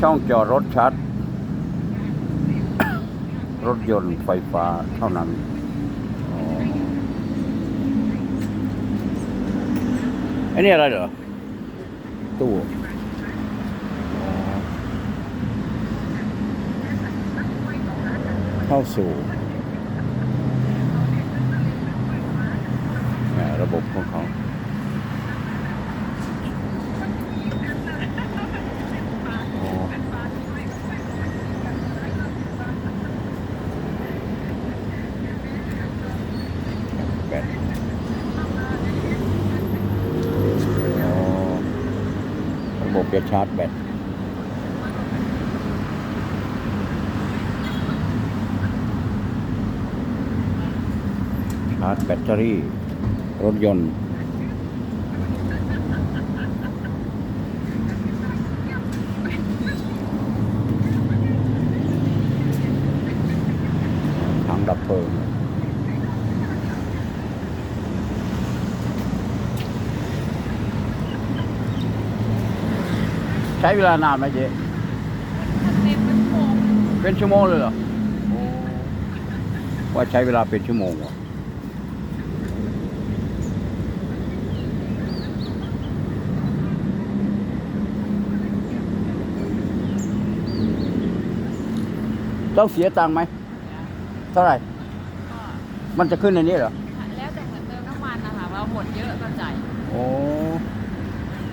ช่องจอดรถชัด รถยนต์ไฟฟ้าเท่านั้นอ๋อไอ้นี่อะไรเหรอ ตู้เข้าสู่ระบบของเขา อ๋อแบตอ๋อระ บบจะชาร์จแบตชาร์จแบตเตอรี่ รถยนต์ถังดับเพลิงใช้เวลานานไหมเจ๊เต็มเป็นโมงเป็นชั่วโมงเลยเหรอว่าใช้เวลาเป็นชั่วโมงวะต้องเสียตังค์ไหม เท่าไหร่ มันจะขึ้นในนี้เหรอ แล้วแต่เหมือนเติมน้ำมันนะคะว่าหมดเยอะก็จ่ายโอ้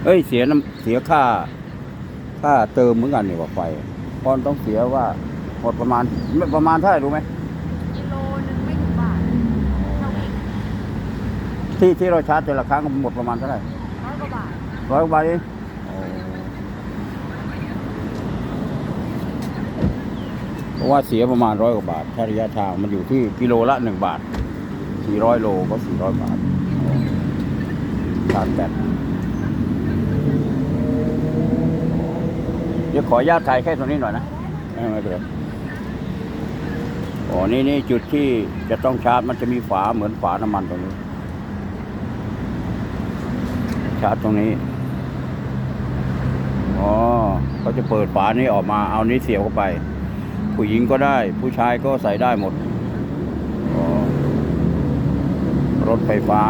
เอ้ย เสียน้ำเสียค่า ค่าเติมเหมือนกันนี่ว่าไฟพอนต้องเสียว่าหมดประมาณประมาณเท่าไหร่รู้ไหมกิโลนึงไม่ถึงบาทเท่าอีกที่ที่เราชาร์จแต่ละครั้งหมดประมาณเท่าไหร่ร้อยกว่าบาทร้อยกว่าบาทเองเพราะว่าเสียประมาณร้อยกว่าบาทถ้าระยะทางมันอยู่ที่กิโลละหนึ่งบาทสี่ร้อยโลก็สี่ร้อยบาทชาร์จแบต เดี๋ยวขออนุญาตถ่ายแค่ตรงนี้หน่อยนะไม่เป็นไรอ๋อนี่นี่จุดที่จะต้องชาร์จมันจะมีฝาเหมือนฝาน้ำมันตรงนี้ ชาร์จตรงนี้อ๋อเขาจะเปิดฝานี้ออกมาเอานี้เสียบเข้าไป ผู้หญิงก็ได้ ผู้ชายก็ใส่ได้หมดรถไฟฟ้า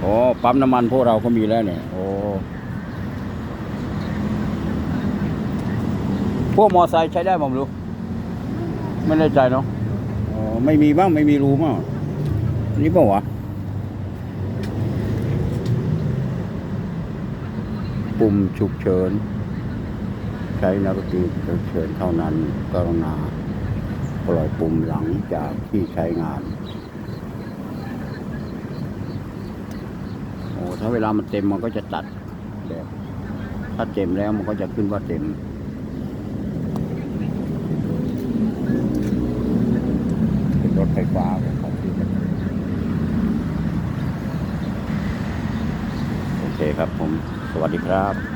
โอ้ ปั๊มน้ำมันพวกเราก็มีแล้วเนี่ยโอ้พวกมอไซค์ใช้ได้บ่มรู้ไม่แน่ใจเนาะอ๋อไม่มีบ้างไม่มีรูบ้างนี่เปล่าวะปุ่มฉุกเฉิน ใช้นักดนตรีฉุกเฉินเท่านั้นกรุณาปล่อยปุ่มหลังจากที่ใช้งาน อ้ถ้าเวลามันเต็มมันก็จะตัดแบบถ้าเต็มแล้วมันก็จะขึ้นว่าเต็มเป็นรถไฟฟ้าของที่โอเคครับผม สวัสดีครับ